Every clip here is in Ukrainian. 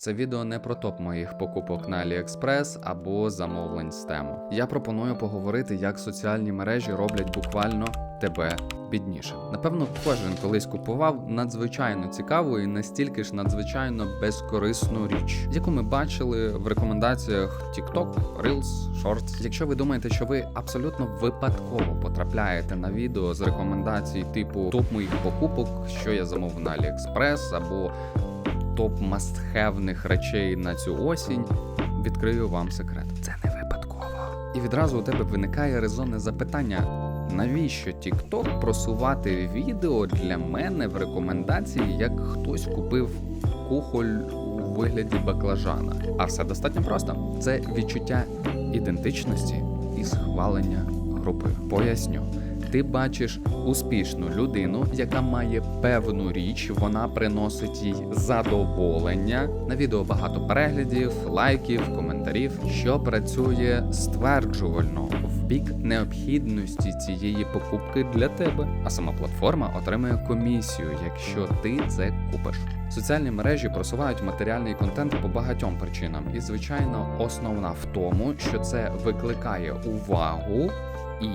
Це відео не про топ моїх покупок на AliExpress або замовлень з тему. Я пропоную поговорити, як соціальні мережі роблять буквально тебе біднішим. Напевно, кожен колись купував надзвичайно цікаву і настільки ж надзвичайно безкорисну річ, яку ми бачили в рекомендаціях TikTok, Reels, Shorts. Якщо ви думаєте, що ви абсолютно випадково потрапляєте на відео з рекомендацій типу топ моїх покупок, що я замовив на AliExpress або топ мастхевних речей на цю осінь, відкрию вам секрет. Це не випадково. І відразу у тебе виникає резонне запитання: навіщо TikTok просувати відео для мене в рекомендації, як хтось купив кухоль у вигляді баклажана? А все достатньо просто: це відчуття ідентичності і схвалення групи. Поясню. Ти бачиш успішну людину, яка має певну річ, вона приносить їй задоволення. На відео багато переглядів, лайків, коментарів, що працює стверджувально в бік необхідності цієї покупки для тебе. А сама платформа отримує комісію, якщо ти це купиш. Соціальні мережі просувають матеріальний контент по багатьом причинам, і звичайно, основна в тому, що це викликає увагу і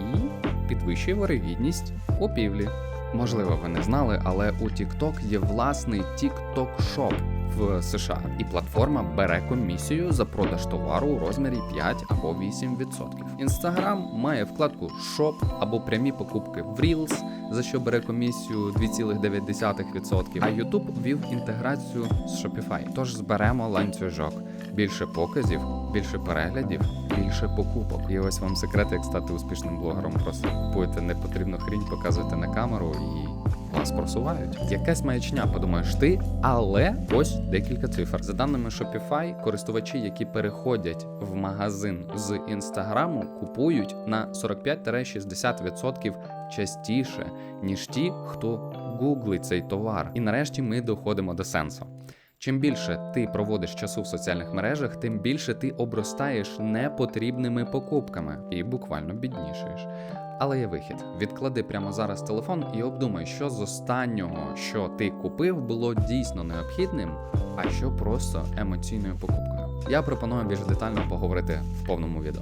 підвищує вирогідність купівлі. Можливо, ви не знали, але у TikTok є власний TikTok Shop в США, і платформа бере комісію за продаж товару у розмірі 5 або 8%. Instagram має вкладку Shop або прямі покупки в Reels, за що бере комісію 2,9%. А YouTube ввів інтеграцію з Shopify. Тож зберемо ланцюжок. Більше показів, більше переглядів, більше покупок. І ось вам секрет, як стати успішним блогером. Просто купуєте непотрібну хрінь, показуєте на камеру і вас просувають. Якась маячня, подумаєш ти, але ось декілька цифр. За даними Shopify, користувачі, які переходять в магазин з інстаграму, купують на 45-60% частіше, ніж ті, хто гуглить цей товар. І нарешті ми доходимо до сенсу. Чим більше ти проводиш часу в соціальних мережах, тим більше ти обростаєш непотрібними покупками і буквально біднішаєш. Але є вихід. Відклади прямо зараз телефон і обдумай, що з останнього, що ти купив, було дійсно необхідним, а що просто емоційною покупкою. Я пропоную більш детально поговорити в повному відео.